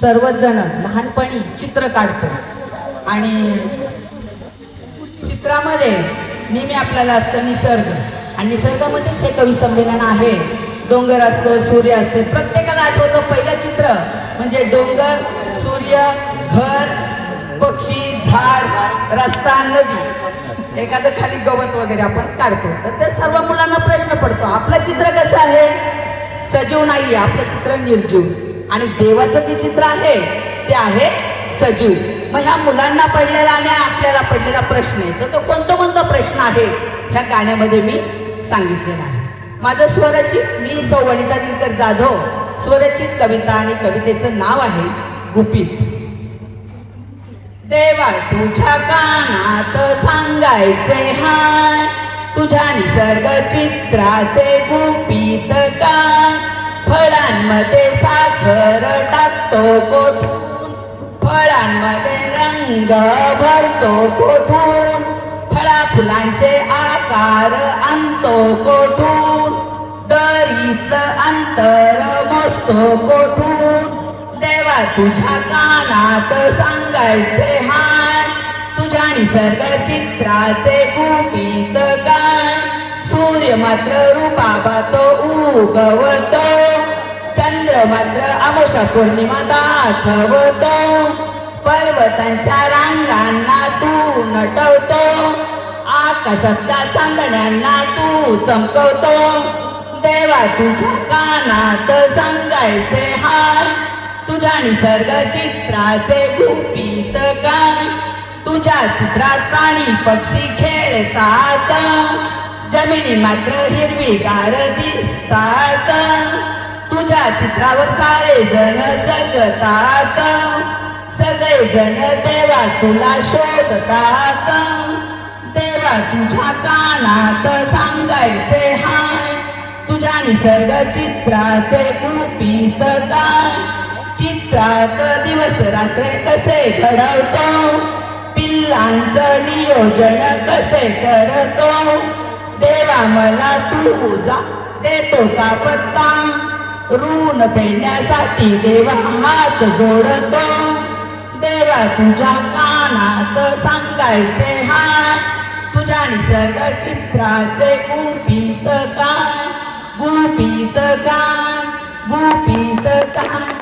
सर्वजण लहानपणी चित्र काढतो. आणि चित्रामध्ये नेहमी आपल्याला असतं निसर्ग. आणि निसर्गामध्येच हे कवी संमेलन आहे. डोंगर असतो सूर्य असते. प्रत्येकाला आठवतं पहिलं चित्र म्हणजे डोंगर सूर्य घर पक्षी झाड रस्ता नदी. एखादं खाली गवत वगैरे आपण काढतो. तर ते सर्व मुलांना प्रश्न पडतो आपलं चित्र कसं आहे? सजीव नाही आपलं चित्र निर्जीव. आणि देवाचं जे चित्र आहे ते आहे सजीव मग ह्या मुलांना पडलेला आणि आपल्याला पडलेला प्रश्न आहे. तर तो कोणता कोणता प्रश्न आहे ह्या गाण्यामध्ये मी सांगितलेला आहे. माझं स्वरचित मी सौ वनिता दिनकर जाधव. स्वरचित कविता आणि कवितेचं नाव आहे गुपित. देवा तुझ्या कानात सांगायचे हाय. तुझ्या निसर्ग चित्राचे गुपित काय फळांमध्ये सांग टाकतो कोठून? फळांमध्ये रंग भरतो कोठून? फळा फुलांचे आकार आणतो कोठून? दरीतलं अंतर मस्तो कोठून? देवा तुझ्या कानात सांगायचे हाय. तुझ्या निसर्ग चित्राचे गुपित गाय. सूर्य मात्र रूपाबा तो उगवतो. चंद्र मात्र अमोशा पौर्णिमा दाखवतो. पर्वतांच्या रांगांना तू नटवतो. आकाशातल्या चांदण्यांना तू चमकवतो. देवा तुझ्या कानात सांगायचे हार तुझ्या निसर्ग चित्राचे गुपित काय तुझ्या चित्रात प्राणी पक्षी खेळतात. जमिनी मात्र हिरवीगार दिसतात. तुझ्या चित्रावर सारे जण जगतात. सगळे जण देवा तुला शोधतात. देवा तुझ्या कानात सांगायचे हाय. तुझ्या निसर्ग चित्राचे गुपित काय चित्रात दिवस रात्र कसे घडवतो? पिल्लांचं नियोजन कसे करतो? देवा मला तुझा देतो का पत्ता? ऋण फेडण्यासाठी देवा हात जोडतो. देवा तुझ्या कानात सांगायचे हात तुझ्या निसर्ग चित्राचे गुपित काय गुपित काय गुपित काय